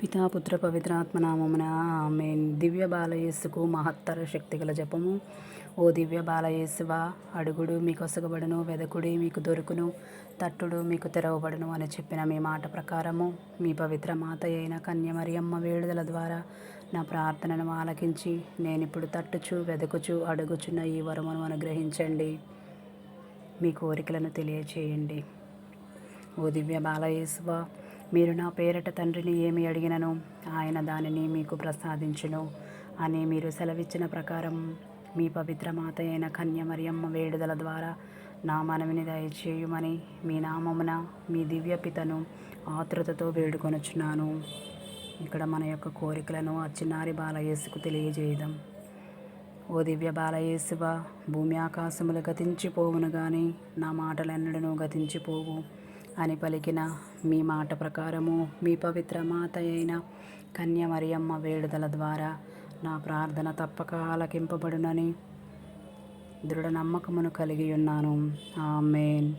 పితాపుత్ర పవిత్రాత్మనామమున ఆమె దివ్య బాలయేసుకు మహత్తర శక్తిగల జపము. ఓ దివ్య బాలయేసువ అడుగుడు మీకు ఒసగబడును వెదకుడి మీకు దొరుకును తట్టుడు మీకు తెరవబడును అని చెప్పిన మీ మాట ప్రకారము మీ పవిత్ర మాత అయిన కన్యమరియమ్మ వేడుదల ద్వారా నా ప్రార్థనను ఆలకించి నేను ఇప్పుడు తట్టుచు వెదకుచు అడుగుచున్న ఈ వరమును అనుగ్రహించండి. మీ కోరికలను తెలియచేయండి. ఓ దివ్య బాలయేసువ మీరు నా పేరట తండ్రిని ఏమి అడిగినను? ఆయన దానిని మీకు ప్రసాదించును. అని మీరు సెలవిచ్చిన ప్రకారం మీ పవిత్ర మాత అయిన కన్యమరియమ్మ వేడుదల ద్వారా నా మనవిని దయచేయుమని మీ నామమున మీ దివ్య పితను ఆతృతతో వేడుకొనుచున్నాను. ఇక్కడ మన యొక్క కోరికలను ఆ చిన్నారి బాలయేసుకు తెలియజేయదాం. ఓ దివ్య బాలయేసువ భూమి ఆకాశములు గతించిపోవును కానీ నా మాటలెన్నడను గతించిపోవు. అని పలికిన మీ మాట ప్రకారము మీ పవిత్ర మాత అయిన కన్యమరియమ్మ వేడుదల ద్వారా నా ప్రార్థన తప్పక ఆలకింపబడునని దృఢ నమ్మకమును కలిగి ఉన్నాను. ఆమెన్.